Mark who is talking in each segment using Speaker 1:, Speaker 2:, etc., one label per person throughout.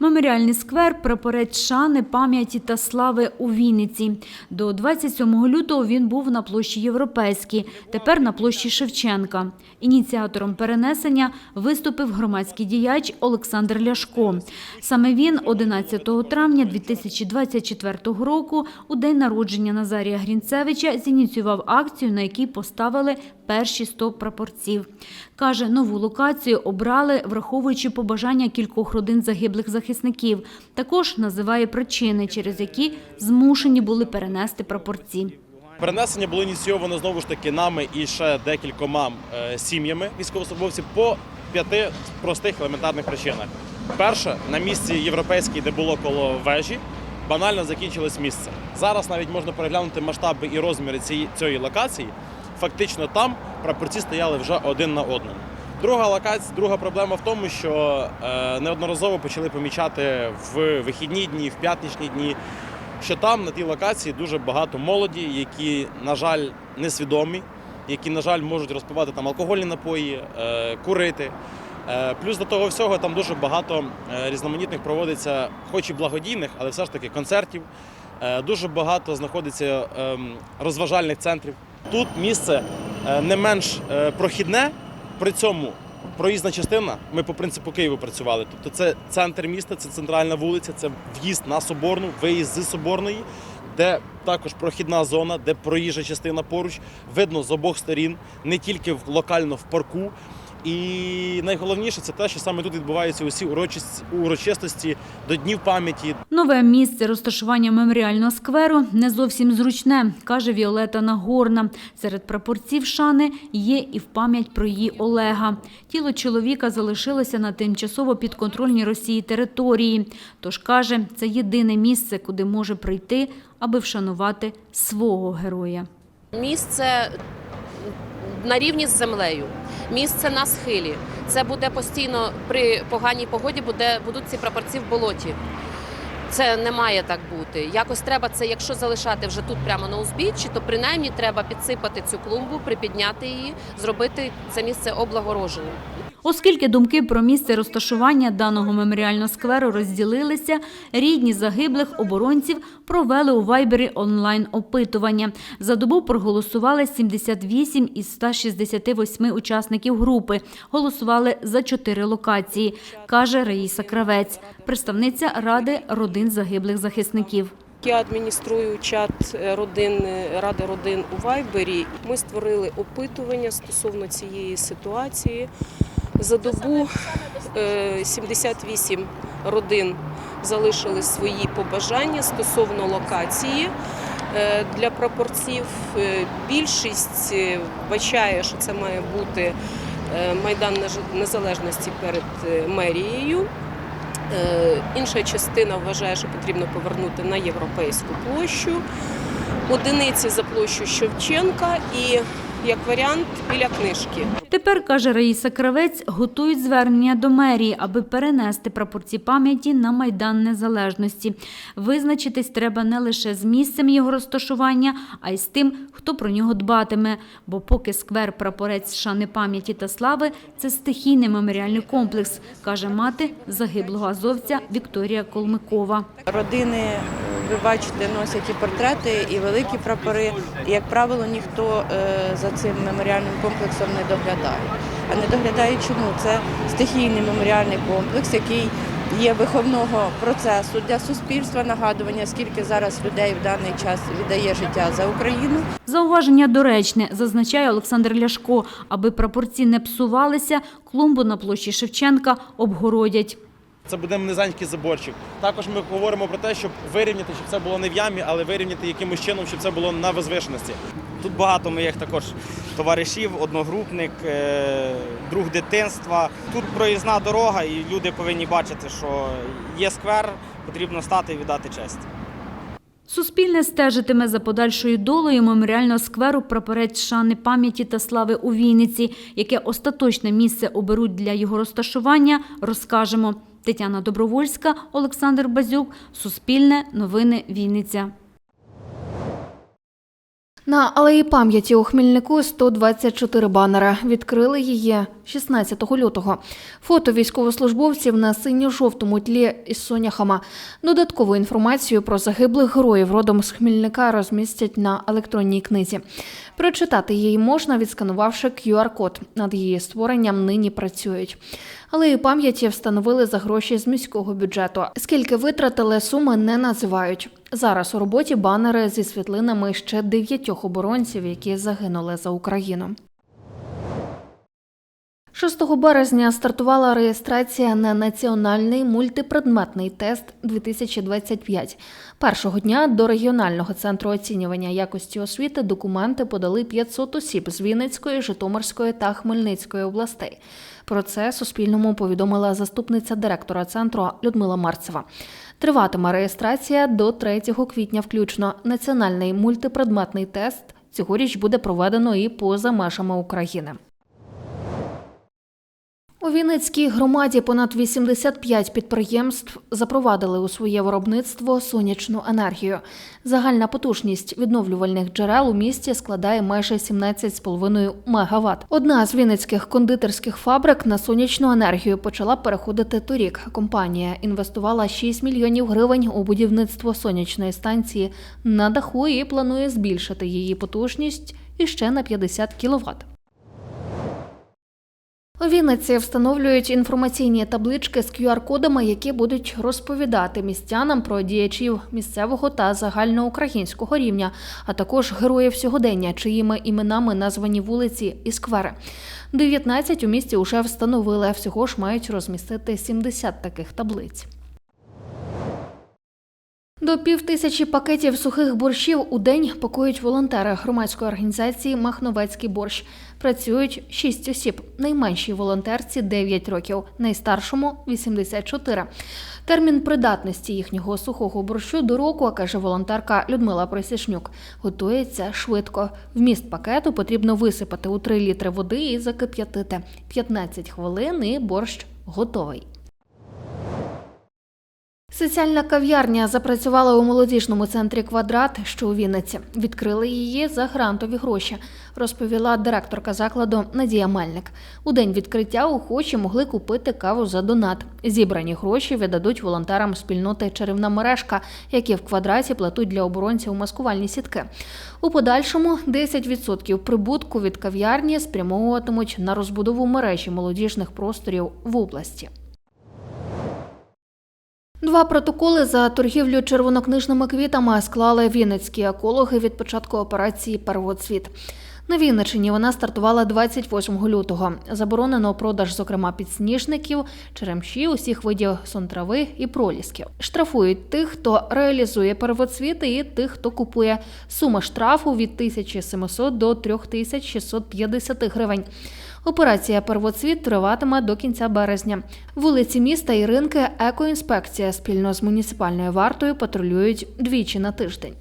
Speaker 1: Меморіальний сквер прапорець шани, пам'яті та слави у Вінниці. До 27 лютого він був на площі Європейській, тепер на площі Шевченка. Ініціатором перенесення виступив громадський діяч Олександр Ляшко. Саме він 11 травня 2024 року, у день народження Назарія Грінцевича, зініціював акцію, на якій поставили перші 100 прапорців. Каже, нову локацію обрали, враховуючи побажання кількох родин загиблих захисників. Також називає причини, через які змушені були перенести прапорці.
Speaker 2: Перенесення було ініційовано знову ж таки нами і ще декількома е, сім'ями військовослужбовців по п'яти простих елементарних причинах. Перше, на місці європейській, де було коло вежі, банально закінчилось місце. Зараз навіть можна переглянути масштаби і розміри цієї локації. Фактично там прапорці стояли вже один на одному. Друга локація, друга проблема в тому, що е, неодноразово почали помічати в вихідні дні, в п'ятничні дні, що там на тій локації дуже багато молоді, які, на жаль, несвідомі, які, на жаль, можуть розпивати там алкогольні напої, е, курити. Е, Плюс до того всього там дуже багато різноманітних проводиться, хоч і благодійних, але все ж таки концертів. Дуже багато знаходиться ем, розважальних центрів. Тут місце не менш прохідне, при цьому проїзна частина. Ми по принципу Києву працювали. Тобто це центр міста, це центральна вулиця, це в'їзд на Соборну, виїзд з Соборної, де також прохідна зона, де проїжджа частина поруч. Видно з обох сторін, не тільки локально в парку. І найголовніше це те, що саме тут відбуваються усі урочистості до днів пам'яті,
Speaker 1: Нове місце розташування меморіального скверу не зовсім зручне, каже Віолета Нагорна. Серед прапорців шани є і в пам'ять про її Олега. Тіло чоловіка залишилося на тимчасово підконтрольній Росії території. Тож каже, це єдине місце, куди може прийти, аби вшанувати свого героя.
Speaker 3: Місце на рівні з землею, місце на схилі. Це буде постійно при поганій погоді, буде, будуть ці прапорці в болоті. Це не має так бути. Якось треба це, якщо залишати вже тут прямо на узбіччі, то принаймні треба підсипати цю клумбу, припідняти її, зробити це місце облагороженим.
Speaker 1: Оскільки думки про місце розташування даного меморіального скверу розділилися, рідні загиблих оборонців провели у Вайбері онлайн-опитування. За добу проголосували 78 із 168 учасників групи. Голосували за чотири локації, каже Раїса Кравець, представниця Ради родин загиблих захисників.
Speaker 4: Я адмініструю чат е, родин е, ради родин у Вайбері. Ми створили опитування стосовно цієї ситуації. За добу е, 78 родин залишили свої побажання стосовно локації е, для прапорців. Е, Більшість е, вбачає, що це має бути е, майдан незалежності перед е, мерією. Е, Інша частина вважає, що потрібно повернути на європейську площу, одиниці за площу Шевченка і як варіант біля книжки.
Speaker 1: Тепер, каже Раїса Кравець, готують звернення до мерії, аби перенести прапорці пам'яті на Майдан Незалежності. Визначитись треба не лише з місцем його розташування, а й з тим, хто про нього дбатиме. Бо поки сквер прапорець шани пам'яті та слави це стихійний меморіальний комплекс, каже мати загиблого азовця Вікторія Колмикова.
Speaker 5: Родини, ви бачите, носять і портрети, і великі прапори. І, як правило, ніхто е, за цим меморіальним комплексом не доглядає. А не доглядає чому? Це стихійний меморіальний комплекс, який є виховного процесу для суспільства, нагадування, скільки зараз людей в даний час віддає життя за Україну.
Speaker 1: Зауваження доречне, зазначає Олександр Ляшко. Аби прапорці не псувалися, клумбу на площі Шевченка обгородять.
Speaker 2: Це буде низенький заборчик. Також ми говоримо про те, щоб вирівняти, щоб це було не в ямі, але вирівняти якимось чином, щоб це було на возвишеності.
Speaker 6: Тут багато моїх також товаришів, одногрупник, е, друг дитинства. Тут проїзна дорога, і люди повинні бачити, що є сквер, потрібно стати і віддати честь.
Speaker 1: Суспільне стежитиме за подальшою долею меморіального скверу прапорець шани пам'яті та слави у Вінниці, яке остаточне місце оберуть для його розташування, розкажемо. Тетяна Добровольська, Олександр Базюк, Суспільне, Новини Вінниця.
Speaker 7: На алеї пам'яті у Хмільнику 124 банери. Відкрили її 16 лютого. Фото військовослужбовців на синьо-жовтому тлі із соняхами. Додаткову інформацію про загиблих героїв родом з Хмільника розмістять на електронній книзі. Прочитати її можна, відсканувавши QR-код. Над її створенням нині працюють. Алею пам'яті встановили за гроші з міського бюджету. Скільки витратили, суми не називають. Зараз у роботі банери зі світлинами ще дев'ятьох оборонців, які загинули за Україну. 6 березня стартувала реєстрація на національний мультипредметний тест 2025. Першого дня до регіонального центру оцінювання якості освіти документи подали 500 осіб з Вінницької, Житомирської та Хмельницької областей. Про це Суспільному повідомила заступниця директора центру Людмила Марцева. Триватиме реєстрація до 3 квітня включно. Національний мультипредметний тест цьогоріч буде проведено і поза межами України. У Вінницькій громаді понад 85 підприємств запровадили у своє виробництво сонячну енергію. Загальна потужність відновлювальних джерел у місті складає майже 17,5 МВт. Одна з вінницьких кондитерських фабрик на сонячну енергію почала переходити торік. Компанія інвестувала 6 мільйонів гривень у будівництво сонячної станції на даху і планує збільшити її потужність іще на 50 кВт. У Вінниці встановлюють інформаційні таблички з QR-кодами, які будуть розповідати містянам про діячів місцевого та загальноукраїнського рівня, а також героїв сьогодення, чиїми іменами названі вулиці і сквери. 19 у місті вже встановили, всього ж мають розмістити 70 таких таблиць. До півтисячі пакетів сухих борщів у день пакують волонтери громадської організації Махновецький борщ. Працюють шість осіб. Найменшій волонтерці 9 років, найстаршому 84. Термін придатності їхнього сухого борщу до року, каже волонтерка Людмила Присішнюк. Готується швидко. Вміст пакету потрібно висипати у 3 літри води і закип'ятити. 15 хвилин і борщ готовий. Соціальна кав'ярня запрацювала у молодіжному центрі Квадрат, що у Вінниці. Відкрили її за грантові гроші, розповіла директорка закладу Надія Мельник. У день відкриття охочі могли купити каву за донат. Зібрані гроші віддадуть волонтерам спільноти Чарівна мережка, які в квадраті платуть для оборонців маскувальні сітки. У подальшому 10% прибутку від кав'ярні спрямовуватимуть на розбудову мережі молодіжних просторів в області. Два протоколи за торгівлю червонокнижними квітами склали вінницькі екологи від початку операції Первоцвіт. На Вінниччині вона стартувала 28 лютого. Заборонено продаж, зокрема, підсніжників, черемші, усіх видів сонтрави і пролісків. Штрафують тих, хто реалізує первоцвіти, і тих, хто купує. Сума штрафу від 1700 до 3650 гривень. Операція Первоцвіт триватиме до кінця березня. Вулиці міста і ринки екоінспекція спільно з муніципальною вартою патрулюють двічі на тиждень.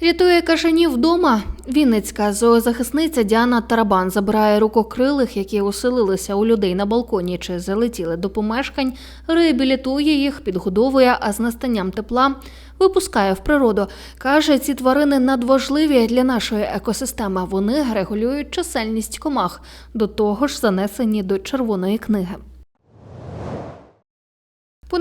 Speaker 7: Рятує кашанів вдома. Вінницька зоозахисниця Діана Тарабан забирає рукокрилих, які оселилися у людей на балконі чи залетіли до помешкань, реабілітує їх, підгодовує, а з настанням тепла випускає в природу. Каже, ці тварини надважливі для нашої екосистеми. Вони регулюють чисельність комах, до того ж занесені до червоної книги.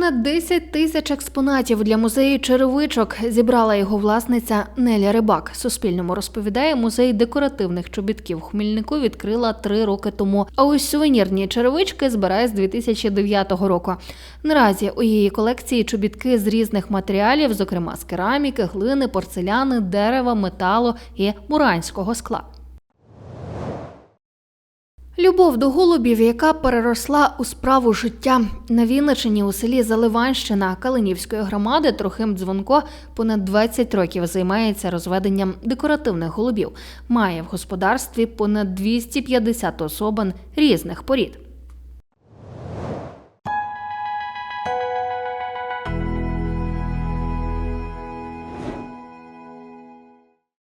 Speaker 7: Понад 10 тисяч експонатів для музею черевичок зібрала його власниця Неля Рибак. Суспільному розповідає, музей декоративних чобітків Хмільнику відкрила три роки тому. А ось сувенірні черевички збирає з 2009 року. Наразі у її колекції чобітки з різних матеріалів, зокрема з кераміки, глини, порцеляни, дерева, металу і муранського скла. Любов до голубів, яка переросла у справу життя на Вінничині у селі Заливанщина Калинівської громади Трохим Дзвонко понад 20 років займається розведенням декоративних голубів. Має в господарстві понад 250 особин різних порід.